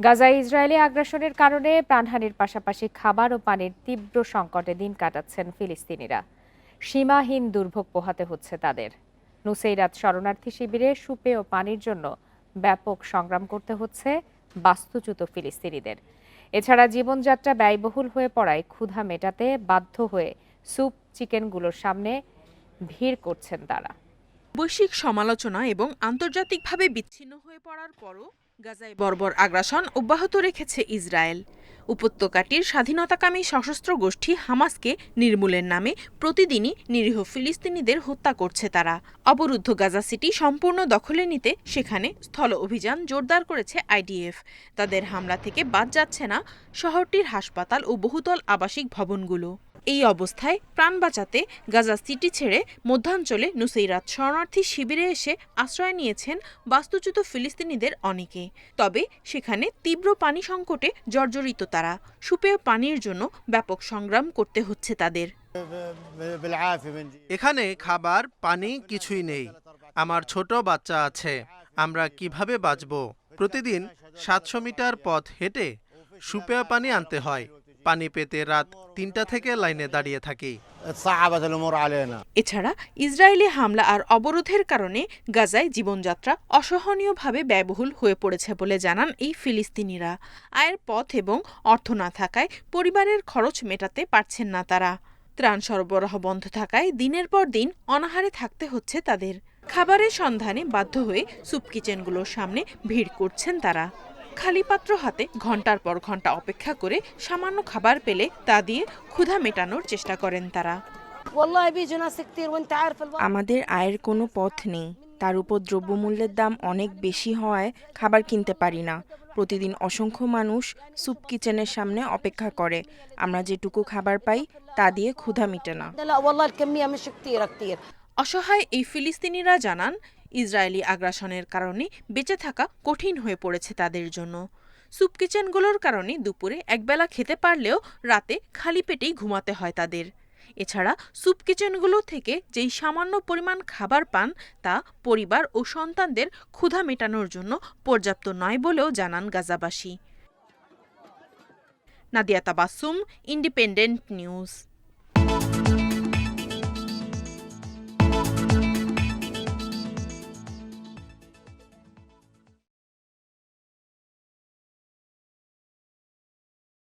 গাজায় ইসরায়েলি আগ্রাসনের কারণে প্রাণহানির পাশাপাশি খাবার ও পানির তীব্র সংকটে দিন কাটাচ্ছেন ফিলিস্তিনিরা। সীমাহীন দুর্ভোগ পোহাতে হচ্ছে তাদের। নুসেইরাত শরণার্থী শিবিরে সুপে ও পানির জন্য ব্যাপক সংগ্রাম করতে হচ্ছে বাস্তুচ্যুত ফিলিস্তিনিদের। এছাড়া জীবনযাত্রা ব্যয়বহুল হয়ে পড়ায় ক্ষুধা মেটাতে বাধ্য হয়ে স্যুপ চিকেনগুলোর সামনে ভিড় করছেন তারা। বৈশ্বিক সমালোচনা এবং আন্তর্জাতিকভাবে বিচ্ছিন্ন হয়ে পড়ার পরও গাজায় বর্বর আগ্রাসন অব্যাহত রেখেছে ইসরায়েল। উপত্যকাটির স্বাধীনতাকামী সশস্ত্র গোষ্ঠী হামাসকে নির্মূলের নামে প্রতিদিনই নিরীহ ফিলিস্তিনিদের হত্যা করছে তারা। অবরুদ্ধ গাজা সিটি সম্পূর্ণ দখলে নিতে সেখানে স্থল অভিযান জোরদার করেছে আইডিএফ। তাদের হামলা থেকে বাদ যাচ্ছে না শহরটির হাসপাতাল ও বহুতল আবাসিক ভবনগুলো। এই অবস্থায় প্রাণ বাঁচাতে গাজা সিটি ছেড়ে মধ্যাঞ্চলে নুসেইরাত শরণার্থী শিবিরে এসে আশ্রয় নিয়েছেন বাস্তুচ্যুত ফিলিস্তিনিদের অনেকে। তবে সেখানে তীব্র পানি সংকটে জর্জরিত তারা। সুপেয় পানির জন্য ব্যাপক সংগ্রাম করতে হচ্ছে তাদের। এখানে খাবার, পানি কিছুই নেই। আমার ছোট বাচ্চা আছে। আমরা কীভাবে বাঁচব? প্রতিদিন সাতশো মিটার পথ হেঁটে সুপেয় পানি আনতে হয়। পানি পেতে রাত তিনটা থেকে লাইনে দাঁড়িয়ে থাকি। এছাড়া ইসরায়েলি হামলা আর অবরোধের কারণে গাজায় জীবনযাত্রা অসহনীয়ভাবে ব্যয়বহুল হয়ে পড়েছে বলে জানান এই ফিলিস্তিনিরা। আয়ের পথ এবং অর্থ না থাকায় পরিবারের খরচ মেটাতে পারছেন না তারা। ত্রাণ সরবরাহ বন্ধ থাকায় দিনের পর দিন অনাহারে থাকতে হচ্ছে তাদের। খাবারের সন্ধানে বাধ্য হয়ে সুপ কিচেনগুলোর সামনে ভিড় করছেন তারা। খালি পাত্র হাতে ঘণ্টার পর ঘণ্টা অপেক্ষা করে সামান্য খাবার পেলে তা দিয়ে ক্ষুধা মেটানোর চেষ্টা করেন তারা। আমাদের আয়ের কোনো পথ নেই। তার উপর দ্রব্যমূল্যের দাম অনেক বেশি হওয়ায় খাবার কিনতে পারি না। প্রতিদিন অসংখ্য মানুষ সুপ কিচেনের সামনে অপেক্ষা করে। আমরা যেটুকু খাবার পাই তা দিয়ে ক্ষুধা মিটে না। অসহায় এই ফিলিস্তিনিরা জানান ইসরায়েলি আগ্রাসনের কারণে বেঁচে থাকা কঠিন হয়ে পড়েছে তাদের জন্য। সুপ কিচেনগুলোর কারণে দুপুরে একবেলা খেতে পারলেও রাতে খালি পেটেই ঘুমাতে হয় তাদের। এছাড়া সুপ কিচেনগুলো থেকে যেই সামান্য পরিমাণ খাবার পান তা পরিবার ও সন্তানদের ক্ষুধা মেটানোর জন্য পর্যাপ্ত নয় বলেও জানান গাজাবাসী। Nadia Tabassum, Independent News.